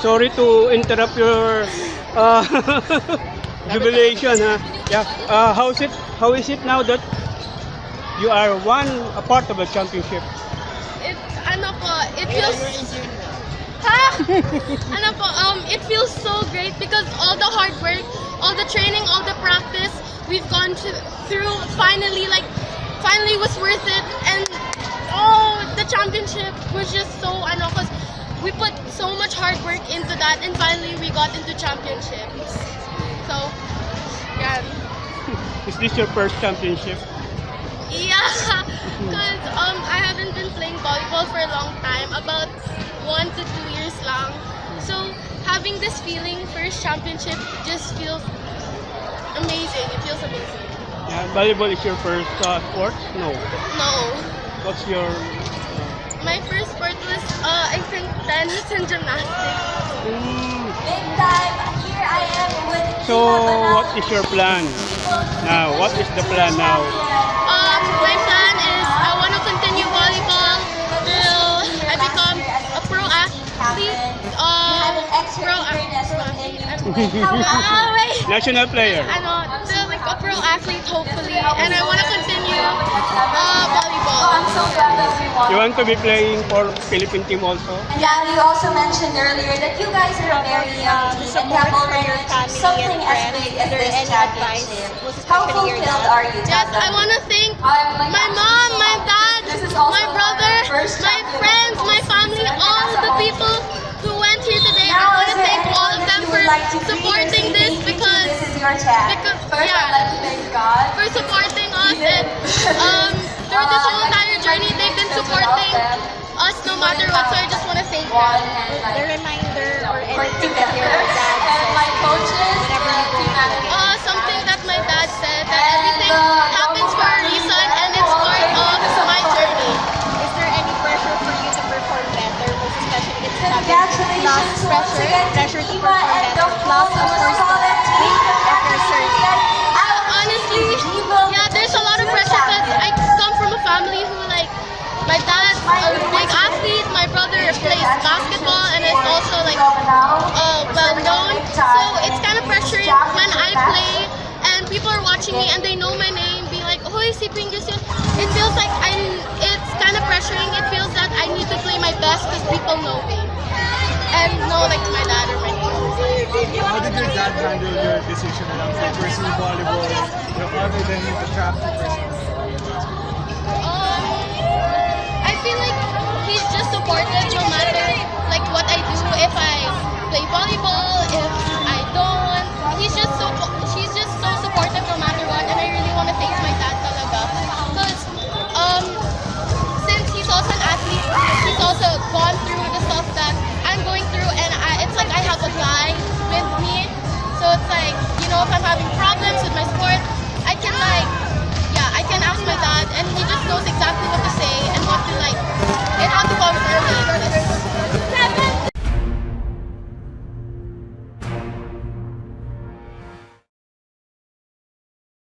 sorry to interrupt your uh, jubilation. Huh? Yeah. Uh, how is it? How is it now that you are one a part of the championship? It, ano po, it feels... Ha? ano po, um, it feels so great because all the hard work, all the training, all the practice we've gone to, through finally, like, finally was worth it. And, oh, the championship was just so, ano, because we put so much hard work into that and finally we got into championships. So, yan. Is this your first championship? Yeah, because um, I haven't been playing volleyball for a long time, about one to two years long. So having this feeling, first championship, just feels amazing. It feels amazing. Yeah, volleyball is your first uh, sport? No. No, What's your my first sport was uh, I think tennis and gymnastics. Mm, Big time. Here I am with So, what is your plan now? What is the plan now? Um, my plan is I want to continue volleyball till I become a pro athlete. Uh, pro athlete. National player. ano, to like athlete hopefully and I want to continue uh, volleyball. I'm so glad that we won. You want to be playing for Philippine team also? And yeah, you also mentioned earlier that you guys are very young and have already achieved something as big as this championship. How fulfilled are you, Yes, Tata? I want to thank like, my mom, my dad, This is also my brother, first my friends, my family, all the people who went here today. I want to thank all of them that you for because This is your chance. because- First, yeah. I'd like to thank God. for supporting us and um, through this whole entire journey they've been supporting us no matter what. So I just want to thank them. and like the reminder or anything that together. your dad And my coaches, whenever you uh, go team to management. Uh, something that my dad said that And, everything uh, happens for a reason and it's part of my journey. Is there any pressure for you to perform better, most especially it's Congratulations plus once pressure, my dad's a big athlete, my brother plays basketball and is also like uh, well known. So it's kind of pressuring when I play and people are watching me and they know my name, being like, "Hoy, si Pingus yun." It feels like I'm. It's kind of pressuring. It feels that I need to play my best because people know me and know like my dad or my name. How did your dad handle your decision around like pursuing volleyball, you know, other than the track to pursue? Supportive no matter like what I do. If I play volleyball, if I don't, he's just so she's just so supportive no matter what. And I really want to thank my dad talaga because um since he's also an athlete, he's also gone through the stuff that I'm going through, and I, it's like I have a guy with me. So it's like you know if I'm having problems.